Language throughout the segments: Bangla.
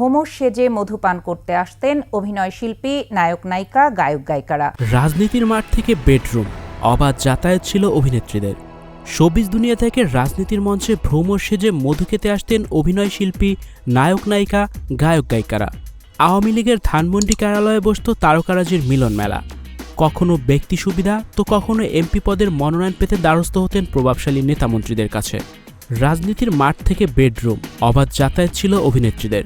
ভ্রমর সেজে মধুপান করতে আসতেন অভিনয় শিল্পী, নায়ক নায়িকা, গায়ক গায়িকারা। রাজনীতির মাঠ থেকে বেডরুম, অবাধ যাতায়াত ছিল অভিনেত্রীদের। শোবিজ দুনিয়া থেকে রাজনীতির মঞ্চে ভ্রমর সেজে মধু খেতে আসতেন অভিনয় শিল্পী, নায়ক নায়িকা, গায়ক গায়িকারা। আওয়ামী লীগের ধানমন্ডি কার্যালয়ে বসত তারকারাজির মিলন মেলা। কখনো ব্যক্তি সুবিধা, তো কখনো এমপি পদের মনোনয়ন পেতে দ্বারস্থ হতেন প্রভাবশালী নেতামন্ত্রীদের কাছে। রাজনীতির মাঠ থেকে বেডরুম, অবাধ যাতায়াত ছিল অভিনেত্রীদের।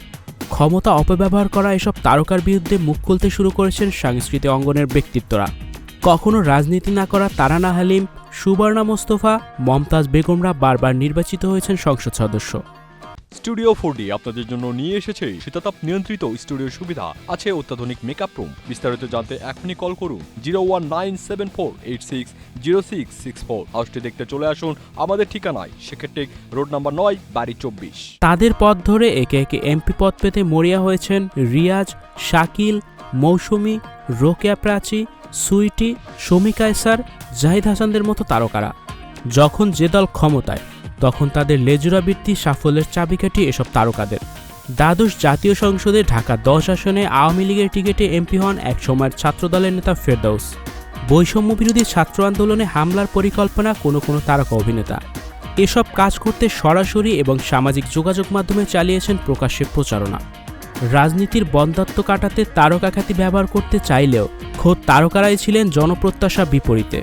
ক্ষমতা অপব্যবহার করা এসব তারকার বিরুদ্ধে মুখ খুলতে শুরু করেছেন সাংস্কৃতিক অঙ্গনের ব্যক্তিত্বরা। কখনো রাজনীতি না করা তারানা হালিম, সুবর্ণা মোস্তফা, মমতাজ বেগমরা বারবার নির্বাচিত হয়েছেন সংসদ সদস্য। স্টুডিও ফোর আপনাদের জন্য নিয়ে এসেছে শীতাতাপ নিয়ন্ত্রিত স্টুডিও সুবিধা। আছে অত্যাধুনিক মেকআপ রুম বিস্তারিত জানতে এখনই কল করুন zero one nine seven four eight six zero six six four হাউসটি দেখতে চলে আসুন আমাদের ঠিকানায়। সেক্ষেত্রে রোড নাম্বার নয়, বাড়ি চব্বিশ। তাদের পথ ধরে একে একে এমপি পদ পেতে মরিয়া হয়েছেন রিয়াজ, শাকিল, মৌসুমী, রোকেয়া প্রাচী, সুইটি শমী কায়সার, জাহিদ হাসানদের মতো তারকারা। যখন যে দল ক্ষমতায় তখন তাদের লেজুরাবৃত্তি সাফল্যের চাবিকাঠি এসব তারকাদের। দ্বাদশ জাতীয় সংসদে ঢাকা দশ আসনে আওয়ামী লীগের টিকিটে এমপি হন একসময়ের ছাত্রদলের নেতা ফেরদৌস। বৈষম্য বিরোধী ছাত্র আন্দোলনে হামলার পরিকল্পনা কোনো কোনো তারকা অভিনেতা। এসব কাজ করতে সরাসরি এবং সামাজিক যোগাযোগ মাধ্যমে চালিয়েছেন প্রকাশ্যে প্রচারণা। রাজনীতির বন্ধাত্ম কাটাতে তারকা খ্যাতি ব্যবহার করতে চাইলেও খোদ তারকারাই ছিলেন জনপ্রত্যাশা বিপরীতে।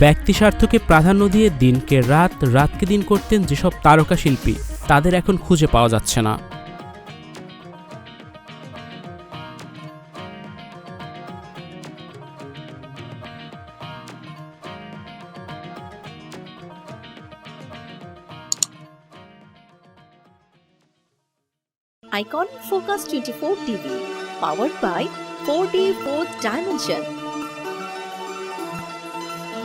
ব্যক্তি স্বার্থকে প্রাধান্য দিয়ে দিনকে রাত রাতকে দিন করতেন যেসব তারকা শিল্পী তাদের এখন খুঁজে পাওয়া যাচ্ছে না Icon Focus 24 TV, powered by 4D 4th Dimension.